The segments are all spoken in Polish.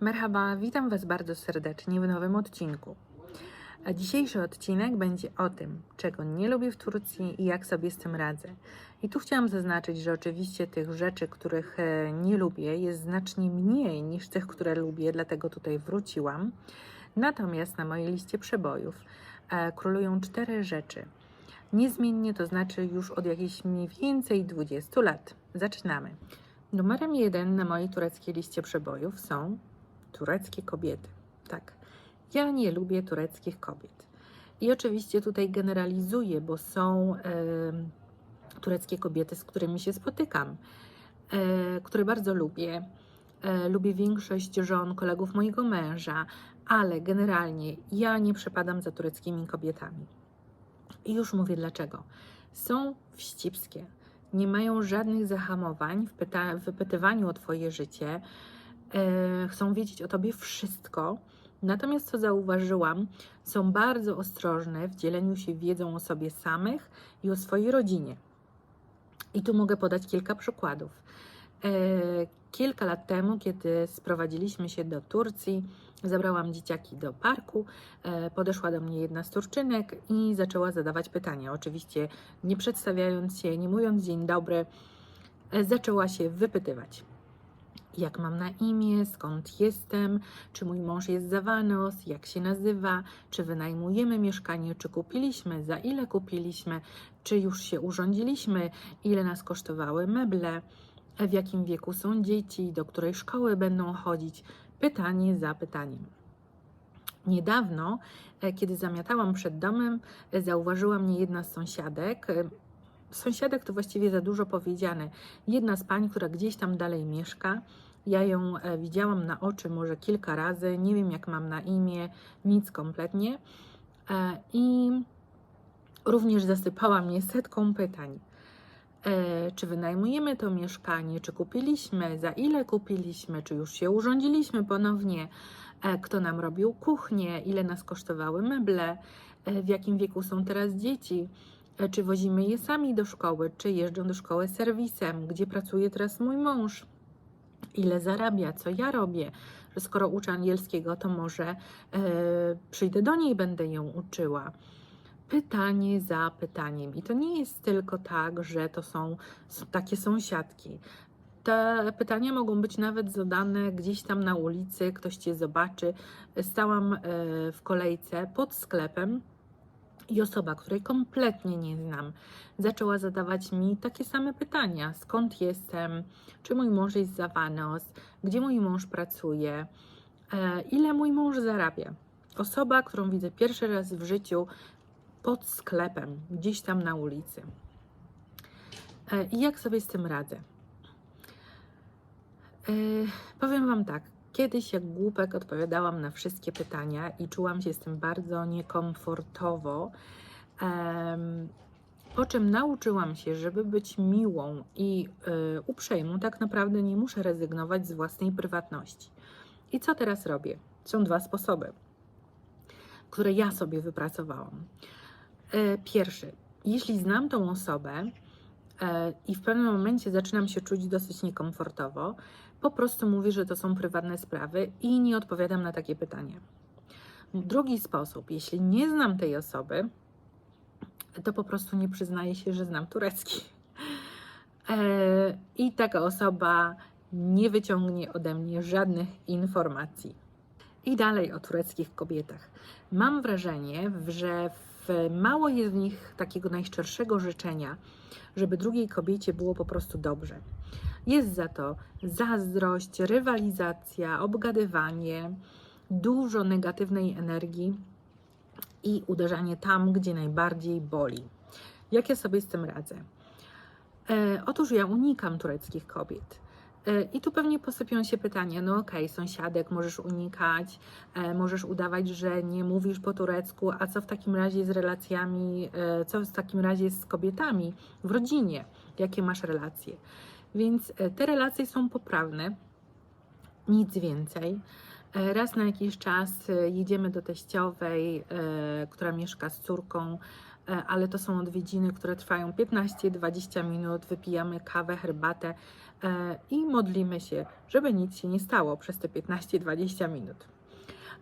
Merhaba, witam Was bardzo serdecznie w nowym odcinku. A dzisiejszy odcinek będzie o tym, czego nie lubię w Turcji i jak sobie z tym radzę. I tu chciałam zaznaczyć, że oczywiście tych rzeczy, których e, nie lubię, jest znacznie mniej niż tych, które lubię, dlatego tutaj wróciłam. Natomiast na mojej liście przebojów e, królują cztery rzeczy. Niezmiennie, to znaczy już od jakichś mniej więcej 20 lat. Zaczynamy. Numerem jeden na mojej tureckiej liście przebojów są tureckie kobiety. Tak, ja nie lubię tureckich kobiet. I oczywiście tutaj generalizuję, bo są e, tureckie kobiety, z którymi się spotykam, e, które bardzo lubię. E, lubię większość żon, kolegów mojego męża, ale generalnie ja nie przepadam za tureckimi kobietami. I już mówię dlaczego. Są wścibskie, nie mają żadnych zahamowań w, pyta- w wypytywaniu o Twoje życie e, chcą wiedzieć o tobie wszystko. Natomiast co zauważyłam, są bardzo ostrożne w dzieleniu się wiedzą o sobie samych i o swojej rodzinie. I tu mogę podać kilka przykładów. E, kilka lat temu, kiedy sprowadziliśmy się do Turcji, zabrałam dzieciaki do parku, e, podeszła do mnie jedna z Turczynek i zaczęła zadawać pytania. Oczywiście nie przedstawiając się, nie mówiąc dzień dobry, zaczęła się wypytywać jak mam na imię, skąd jestem, czy mój mąż jest z Avanos, jak się nazywa, czy wynajmujemy mieszkanie, czy kupiliśmy, za ile kupiliśmy, czy już się urządziliśmy, ile nas kosztowały meble, w jakim wieku są dzieci, do której szkoły będą chodzić. Pytanie za pytaniem. Niedawno, e, kiedy zamiatałam przed domem, e, zauważyła mnie jedna z sąsiadek. E, Sąsiadek to właściwie za dużo powiedziane. Jedna z pań, która gdzieś tam dalej mieszka. Ja ją e, widziałam na oczy może kilka razy. Nie wiem, jak mam na imię, nic kompletnie. E, I również zasypała mnie setką pytań. E, czy wynajmujemy to mieszkanie, czy kupiliśmy, za ile kupiliśmy, czy już się urządziliśmy ponownie, kto nam robił kuchnię, ile nas kosztowały meble, w jakim wieku są teraz dzieci, czy wozimy je sami do szkoły, czy jeżdżą do szkoły serwisem, gdzie pracuje teraz mój mąż, ile zarabia, co ja robię, skoro uczę angielskiego, to może e, przyjdę do niej, będę ją uczyła pytanie za pytaniem. I to nie jest tylko tak, że to są takie sąsiadki. Te pytania mogą być nawet zadane gdzieś tam na ulicy, ktoś cię zobaczy. Stałam e, w kolejce pod sklepem i osoba, której kompletnie nie znam, zaczęła zadawać mi takie same pytania: skąd jestem, czy mój mąż jest z Avanos, gdzie mój mąż pracuje, e, ile mój mąż zarabia. Osoba, którą widzę pierwszy raz w życiu, pod sklepem, gdzieś tam na ulicy. E, I jak sobie z tym radzę? E, Powiem Wam tak. Kiedyś, jak głupek, odpowiadałam na wszystkie pytania i czułam się z tym bardzo niekomfortowo. Em, Po czym nauczyłam się, żeby być miłą i y, uprzejmą, tak naprawdę nie muszę rezygnować z własnej prywatności. I co teraz robię? Są dwa sposoby, które ja sobie wypracowałam. E, Pierwszy, jeśli znam tą osobę e, i w pewnym momencie zaczynam się czuć dosyć niekomfortowo, po prostu mówię, że to są prywatne sprawy i nie odpowiadam na takie pytania. Drugi sposób, jeśli nie znam tej osoby, to po prostu nie przyznaję się, że znam turecki. E, I taka osoba nie wyciągnie ode mnie żadnych informacji. I dalej o tureckich kobietach. Mam wrażenie, że w, mało jest w nich takiego najszczerszego życzenia, żeby drugiej kobiecie było po prostu dobrze. Jest za to zazdrość, rywalizacja, obgadywanie, dużo negatywnej energii i uderzanie tam, gdzie najbardziej boli. Jak ja sobie z tym radzę? E, otóż ja unikam tureckich kobiet. E, I tu pewnie posypią się pytania, no okej, sąsiadek możesz unikać, e, możesz udawać, że nie mówisz po turecku, a co w takim razie z relacjami, e, co w takim razie z kobietami w rodzinie, jakie masz relacje. Więc e, te relacje są poprawne, nic więcej. Raz na jakiś czas jedziemy do teściowej, która mieszka z córką, ale to są odwiedziny, które trwają 15-20 minut. Wypijamy kawę, herbatę e, i modlimy się, żeby nic się nie stało przez te 15-20 minut.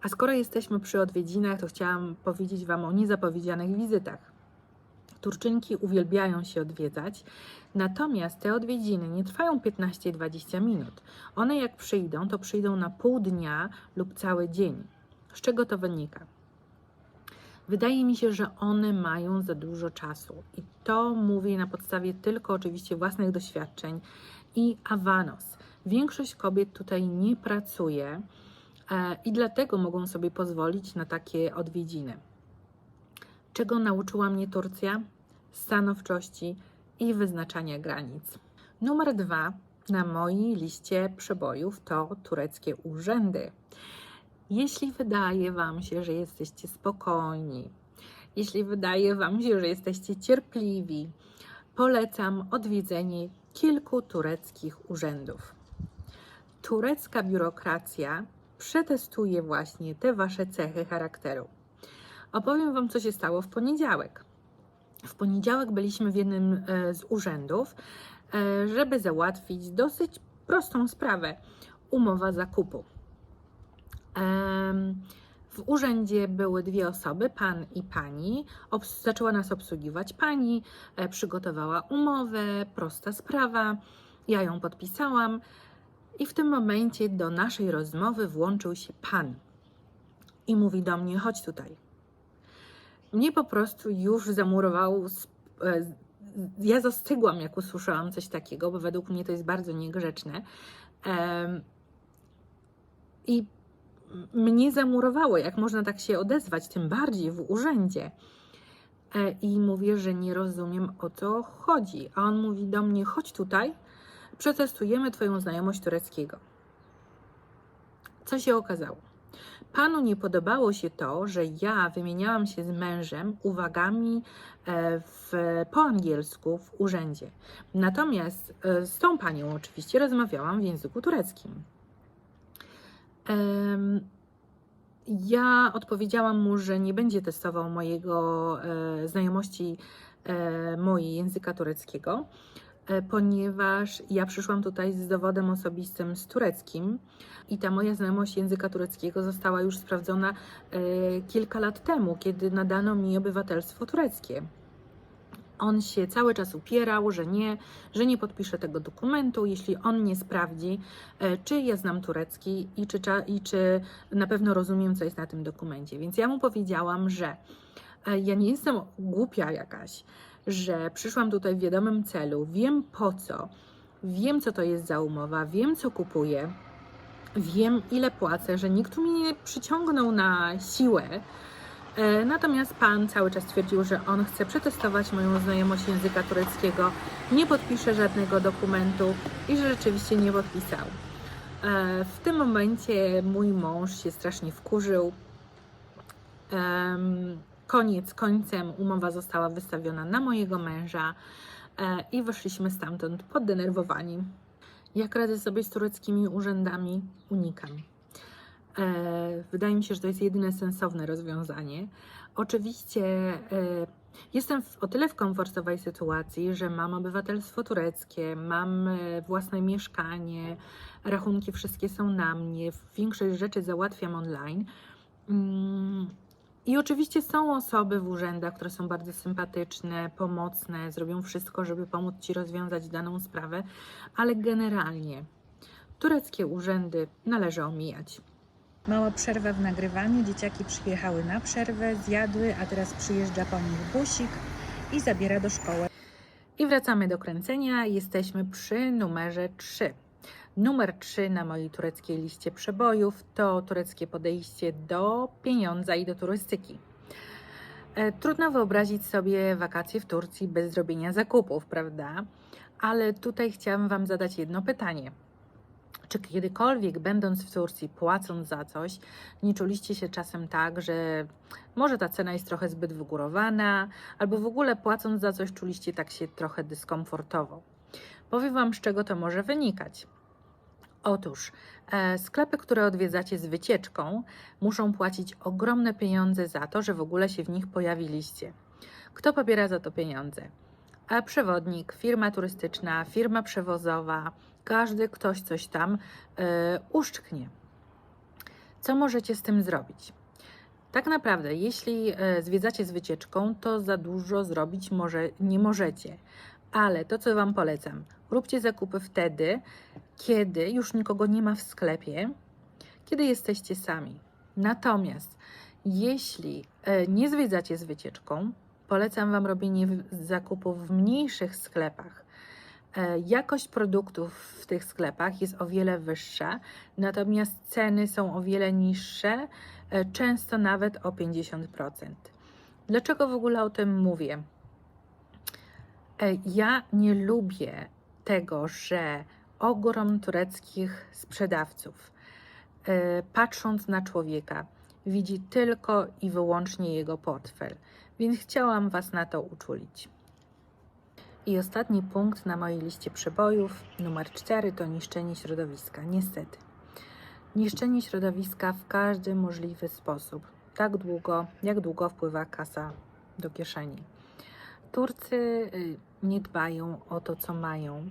A skoro jesteśmy przy odwiedzinach, to chciałam powiedzieć Wam o niezapowiedzianych wizytach. Turczynki uwielbiają się odwiedzać, natomiast te odwiedziny nie trwają 15-20 minut. One jak przyjdą, to przyjdą na pół dnia lub cały dzień. Z czego to wynika? Wydaje mi się, że one mają za dużo czasu i to mówię na podstawie tylko oczywiście własnych doświadczeń i awanos. Większość kobiet tutaj nie pracuje e, i dlatego mogą sobie pozwolić na takie odwiedziny. Czego nauczyła mnie Turcja? Stanowczości i wyznaczania granic. Numer dwa na mojej liście przebojów to tureckie urzędy. Jeśli wydaje Wam się, że jesteście spokojni, jeśli wydaje Wam się, że jesteście cierpliwi, polecam odwiedzenie kilku tureckich urzędów. Turecka biurokracja przetestuje właśnie te Wasze cechy charakteru. Opowiem Wam, co się stało w poniedziałek. W poniedziałek byliśmy w jednym e, z urzędów, e, żeby załatwić dosyć prostą sprawę umowa zakupu. W urzędzie były dwie osoby, pan i pani. Obs- zaczęła nas obsługiwać pani, e, przygotowała umowę, prosta sprawa. Ja ją podpisałam i w tym momencie do naszej rozmowy włączył się pan i mówi do mnie: chodź tutaj. Mnie po prostu już zamurował. e, Ja zastygłam, jak usłyszałam coś takiego, bo według mnie to jest bardzo niegrzeczne. I mnie zamurowało, jak można tak się odezwać, tym bardziej w urzędzie. E, I mówię, że nie rozumiem o co chodzi. A on mówi do mnie: chodź tutaj, przetestujemy Twoją znajomość tureckiego. Co się okazało? Panu nie podobało się to, że ja wymieniałam się z mężem uwagami e, w, po angielsku w urzędzie. Natomiast e, z tą panią oczywiście rozmawiałam w języku tureckim. Ja odpowiedziałam mu, że nie będzie testował mojego e, znajomości e, mojej języka tureckiego, e, ponieważ ja przyszłam tutaj z dowodem osobistym z tureckim i ta moja znajomość języka tureckiego została już sprawdzona kilka lat temu, kiedy nadano mi obywatelstwo tureckie. On się cały czas upierał, że nie, że nie podpisze tego dokumentu, jeśli on nie sprawdzi, e, czy ja znam turecki i czy, i czy na pewno rozumiem, co jest na tym dokumencie. Więc ja mu powiedziałam, że e, ja nie jestem głupia jakaś, że przyszłam tutaj w wiadomym celu, wiem po co, wiem, co to jest za umowa, wiem, co kupuję, wiem, ile płacę, że nikt mnie nie przyciągnął na siłę. E, Natomiast pan cały czas twierdził, że on chce przetestować moją znajomość języka tureckiego, nie podpisze żadnego dokumentu i że rzeczywiście nie podpisał. E, W tym momencie mój mąż się strasznie wkurzył. Koniec końcem umowa została wystawiona na mojego męża e, i wyszliśmy stamtąd poddenerwowani. Jak radzę sobie z tureckimi urzędami? Unikam. E, Wydaje mi się, że to jest jedyne sensowne rozwiązanie. Oczywiście e, jestem o tyle w komfortowej sytuacji, że mam obywatelstwo tureckie, mam e, własne mieszkanie, rachunki wszystkie są na mnie, większość rzeczy załatwiam online. Mm, I oczywiście są osoby w urzędach, które są bardzo sympatyczne, pomocne, zrobią wszystko, żeby pomóc Ci rozwiązać daną sprawę, ale generalnie tureckie urzędy należy omijać. Mała przerwa w nagrywaniu. Dzieciaki przyjechały na przerwę, zjadły, a teraz przyjeżdża po nich busik i zabiera do szkoły. I wracamy do kręcenia. Jesteśmy przy numerze 3. Numer 3 na mojej tureckiej liście przebojów to tureckie podejście do pieniądza i do turystyki. E, Trudno wyobrazić sobie wakacje w Turcji bez zrobienia zakupów, prawda? Ale tutaj chciałam Wam zadać jedno pytanie. Czy kiedykolwiek, będąc w Turcji, płacąc za coś, nie czuliście się czasem tak, że może ta cena jest trochę zbyt wygórowana, albo w ogóle płacąc za coś, czuliście tak się trochę dyskomfortowo? Powiem Wam, z czego to może wynikać. Otóż e, sklepy, które odwiedzacie z wycieczką, muszą płacić ogromne pieniądze za to, że w ogóle się w nich pojawiliście. Kto pobiera za to pieniądze? A przewodnik, firma turystyczna, firma przewozowa, każdy ktoś coś tam e, uszczknie. Co możecie z tym zrobić? Tak naprawdę, jeśli e, zwiedzacie z wycieczką, to za dużo zrobić może, nie możecie. Ale to, co Wam polecam, róbcie zakupy wtedy, kiedy już nikogo nie ma w sklepie, kiedy jesteście sami. Natomiast jeśli e, nie zwiedzacie z wycieczką, polecam Wam robienie zakupów w mniejszych sklepach. E, Jakość produktów w tych sklepach jest o wiele wyższa, natomiast ceny są o wiele niższe, e, często nawet o 50%. Dlaczego w ogóle o tym mówię? E, Ja nie lubię tego, że ogrom tureckich sprzedawców, patrząc na człowieka, widzi tylko i wyłącznie jego portfel, więc chciałam Was na to uczulić. I ostatni punkt na mojej liście przebojów, numer 4, to niszczenie środowiska. Niestety. Niszczenie środowiska w każdy możliwy sposób. Tak długo, jak długo wpływa kasa do kieszeni. Turcy y, nie dbają o to, co mają,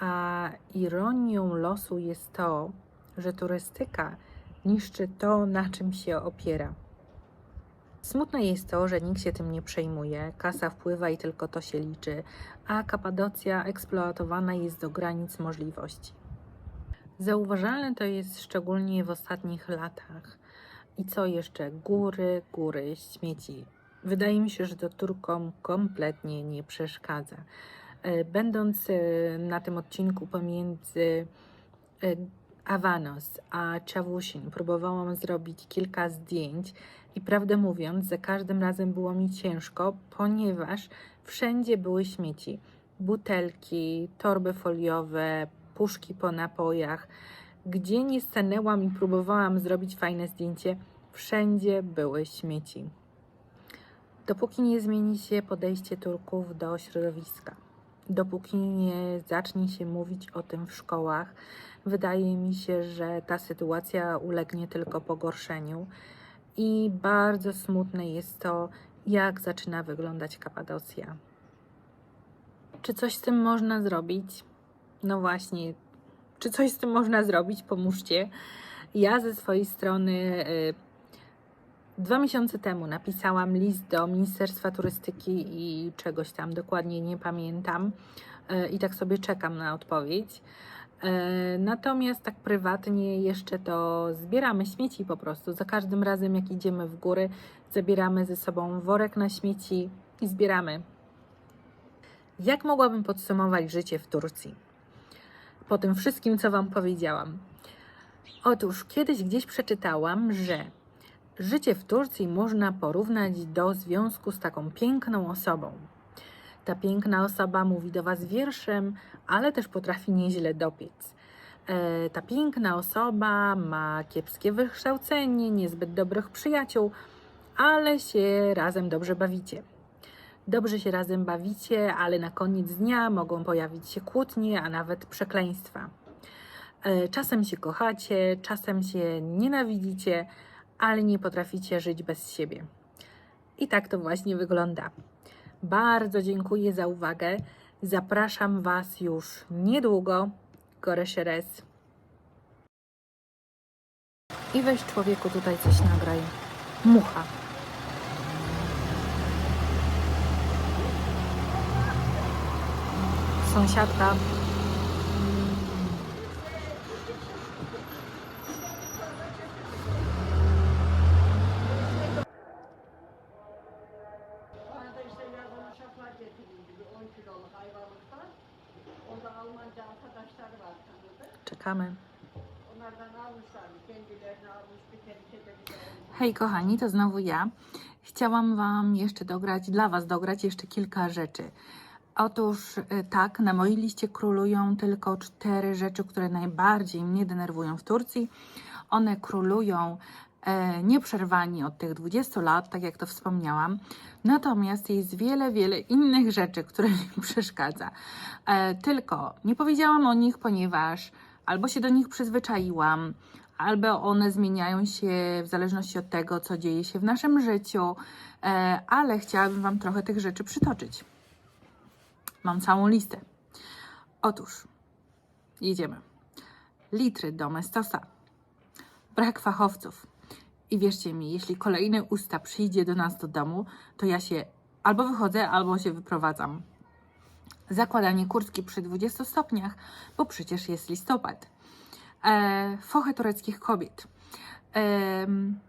a ironią losu jest to, że turystyka niszczy to, na czym się opiera. Smutne jest to, że nikt się tym nie przejmuje, kasa wpływa i tylko to się liczy, a Kapadocja eksploatowana jest do granic możliwości. Zauważalne to jest szczególnie w ostatnich latach. I co jeszcze? Góry, góry, śmieci. Wydaje mi się, że to Turkom kompletnie nie przeszkadza. E, Będąc e, na tym odcinku pomiędzy e, Avanos a Czawusin, próbowałam zrobić kilka zdjęć i prawdę mówiąc, za każdym razem było mi ciężko, ponieważ wszędzie były śmieci. Butelki, torby foliowe, puszki po napojach. Gdzie nie stanęłam i próbowałam zrobić fajne zdjęcie, wszędzie były śmieci. Dopóki nie zmieni się podejście Turków do środowiska, dopóki nie zacznie się mówić o tym w szkołach, wydaje mi się, że ta sytuacja ulegnie tylko pogorszeniu. I bardzo smutne jest to, jak zaczyna wyglądać Kapadocja. Czy coś z tym można zrobić? No właśnie, czy coś z tym można zrobić? Pomóżcie. Ja ze swojej strony y, dwa miesiące temu napisałam list do Ministerstwa Turystyki i czegoś tam dokładnie nie pamiętam y, i tak sobie czekam na odpowiedź. E, Natomiast tak prywatnie jeszcze to zbieramy śmieci po prostu. Za każdym razem, jak idziemy w góry, zabieramy ze sobą worek na śmieci i zbieramy. Jak mogłabym podsumować życie w Turcji? Po tym wszystkim, co Wam powiedziałam. Otóż kiedyś gdzieś przeczytałam, że życie w Turcji można porównać do związku z taką piękną osobą. Ta piękna osoba mówi do Was wierszem, ale też potrafi nieźle dopiec. E, ta piękna osoba ma kiepskie wykształcenie, niezbyt dobrych przyjaciół, ale się razem dobrze bawicie. Dobrze się razem bawicie, ale na koniec dnia mogą pojawić się kłótnie, a nawet przekleństwa. E, Czasem się kochacie, czasem się nienawidzicie, ale nie potraficie żyć bez siebie. I tak to właśnie wygląda. Bardzo dziękuję za uwagę. Zapraszam Was już niedługo. Goreszeres. I weź człowieku tutaj coś nagraj. Mucha. Sąsiadka. Almış. Hej kochani, to znowu ja. Chciałam Wam jeszcze dograć, dla Was dograć jeszcze kilka rzeczy. Otóż y, tak, na mojej liście królują tylko cztery rzeczy, które najbardziej mnie denerwują w Turcji. One królują e, nieprzerwani od tych 20 lat, tak jak to wspomniałam. Natomiast jest wiele, wiele innych rzeczy, które mi przeszkadza. E, tylko nie powiedziałam o nich, ponieważ albo się do nich przyzwyczaiłam, albo one zmieniają się w zależności od tego, co dzieje się w naszym życiu, e, ale chciałabym Wam trochę tych rzeczy przytoczyć. Mam całą listę. Otóż, jedziemy. Litry domestosa, brak fachowców. I wierzcie mi, jeśli kolejny usta przyjdzie do nas do domu, to ja się albo wychodzę, albo się wyprowadzam. Zakładanie kurtki przy 20 stopniach, bo przecież jest listopad e, fochę tureckich kobiet. Em,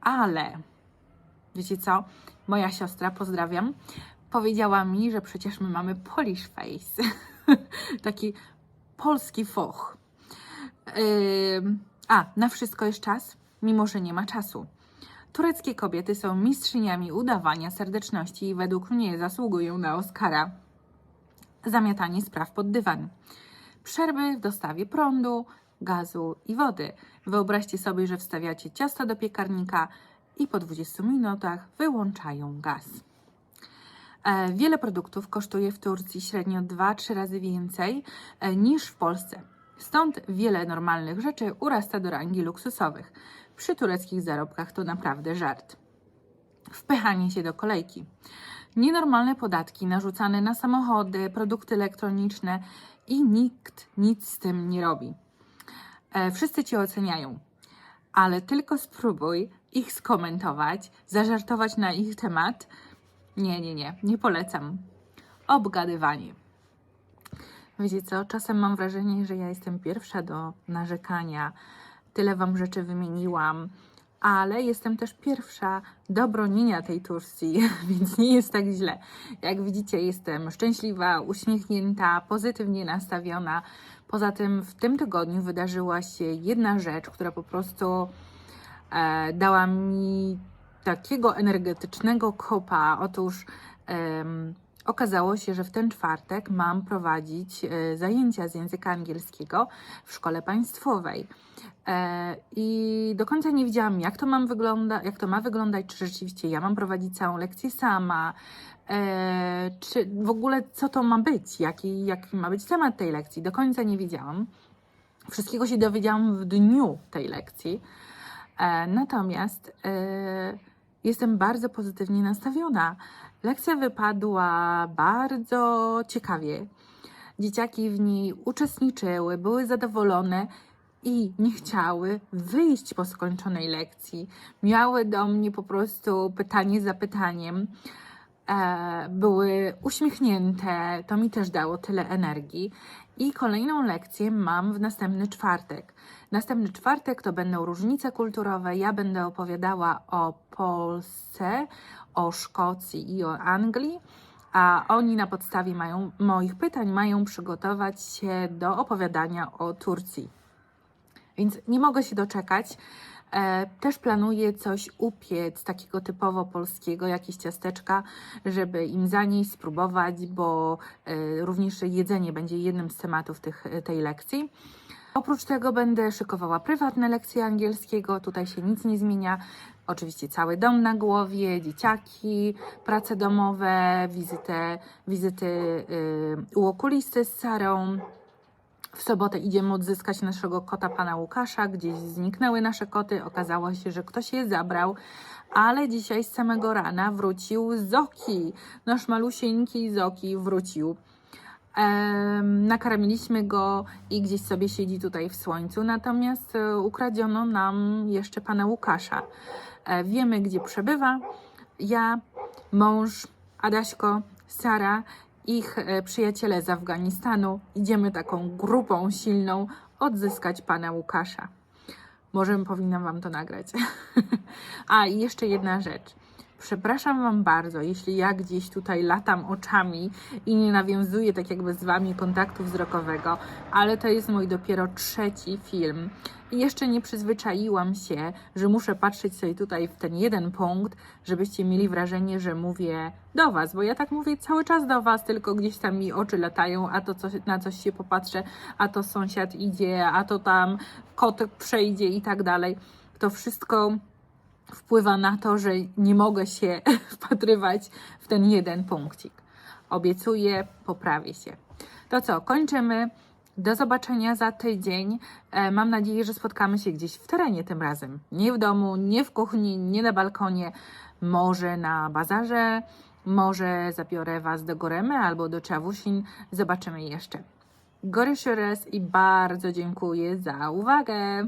ale, wiecie co? Moja siostra, pozdrawiam, powiedziała mi, że przecież my mamy Polish face. Taki polski foch. Em, a, na wszystko jest czas, mimo że nie ma czasu. Tureckie kobiety są mistrzyniami udawania serdeczności i według mnie zasługują na Oscara. Zamiatanie spraw pod dywan przerwy w dostawie prądu, gazu i wody. Wyobraźcie sobie, że wstawiacie ciasto do piekarnika i po 20 minutach wyłączają gaz. E, Wiele produktów kosztuje w Turcji średnio 2-3 razy więcej e, niż w Polsce. Stąd wiele normalnych rzeczy urasta do rangi luksusowych. Przy tureckich zarobkach to naprawdę żart. Wpychanie się do kolejki. Nienormalne podatki narzucane na samochody, produkty elektroniczne i nikt nic z tym nie robi. E, wszyscy cię oceniają, ale tylko spróbuj ich skomentować, zażartować na ich temat. Nie, nie, nie, nie polecam. Obgadywanie. Wiecie co, czasem mam wrażenie, że ja jestem pierwsza do narzekania. Tyle wam rzeczy wymieniłam, ale jestem też pierwsza do bronienia tej Turcji, więc nie jest tak źle. Jak widzicie, jestem szczęśliwa, uśmiechnięta, pozytywnie nastawiona. Poza tym w tym tygodniu wydarzyła się jedna rzecz, która po prostu e, dała mi takiego energetycznego kopa. Otóż okazało się, że w ten czwartek mam prowadzić e, zajęcia z języka angielskiego w szkole państwowej. E, I do końca nie wiedziałam, jak to, mam wygląda, jak to ma wyglądać, czy rzeczywiście ja mam prowadzić całą lekcję sama, e, czy w ogóle co to ma być, jaki, jaki ma być temat tej lekcji. Do końca nie wiedziałam. Wszystkiego się dowiedziałam w dniu tej lekcji. Natomiast jestem bardzo pozytywnie nastawiona. Lekcja wypadła bardzo ciekawie. Dzieciaki w niej uczestniczyły, były zadowolone i nie chciały wyjść po skończonej lekcji. Miały do mnie po prostu pytanie za pytaniem. E, były uśmiechnięte, to mi też dało tyle energii. I kolejną lekcję mam w następny czwartek. Następny czwartek to będą różnice kulturowe. Ja będę opowiadała o Polsce, o Szkocji i o Anglii, a oni na podstawie mają, moich pytań mają przygotować się do opowiadania o Turcji. Więc nie mogę się doczekać. E, też planuję coś upiec, takiego typowo polskiego, jakieś ciasteczka, żeby im zanieść, spróbować, bo e, również jedzenie będzie jednym z tematów tych, tej lekcji. Oprócz tego będę szykowała prywatne lekcje angielskiego, tutaj się nic nie zmienia. Oczywiście cały dom na głowie, dzieciaki, prace domowe, wizytę, wizyty y, u okulisty z Sarą. W sobotę idziemy odzyskać naszego kota pana Łukasza. Gdzieś zniknęły nasze koty. Okazało się, że ktoś je zabrał, ale dzisiaj z samego rana wrócił Zoki. Nasz malusieńki Zoki wrócił. Em, nakarmiliśmy go i gdzieś sobie siedzi tutaj w słońcu, natomiast e, ukradziono nam jeszcze pana Łukasza. E, wiemy, gdzie przebywa. Ja, mąż, Adaśko, Sara, ich e, przyjaciele z Afganistanu. Idziemy taką grupą silną odzyskać pana Łukasza. Może powinnam wam to nagrać. A i jeszcze jedna rzecz. Przepraszam Wam bardzo, jeśli ja gdzieś tutaj latam oczami i nie nawiązuję tak jakby z Wami kontaktu wzrokowego, ale to jest mój dopiero trzeci film. I jeszcze nie przyzwyczaiłam się, że muszę patrzeć sobie tutaj w ten jeden punkt, żebyście mieli wrażenie, że mówię do Was, bo ja tak mówię cały czas do Was, tylko gdzieś tam mi oczy latają, a to coś, na coś się popatrzę, a to sąsiad idzie, a to tam kotek przejdzie i tak dalej. To wszystko wpływa na to, że nie mogę się wpatrywać w ten jeden punkcik. Obiecuję, poprawię się. To co, kończymy. Do zobaczenia za tydzień. E, Mam nadzieję, że spotkamy się gdzieś w terenie tym razem. Nie w domu, nie w kuchni, nie na balkonie, może na bazarze, może zabiorę Was do Goremy albo do Czawusin. Zobaczymy jeszcze. Gory Shores i bardzo dziękuję za uwagę.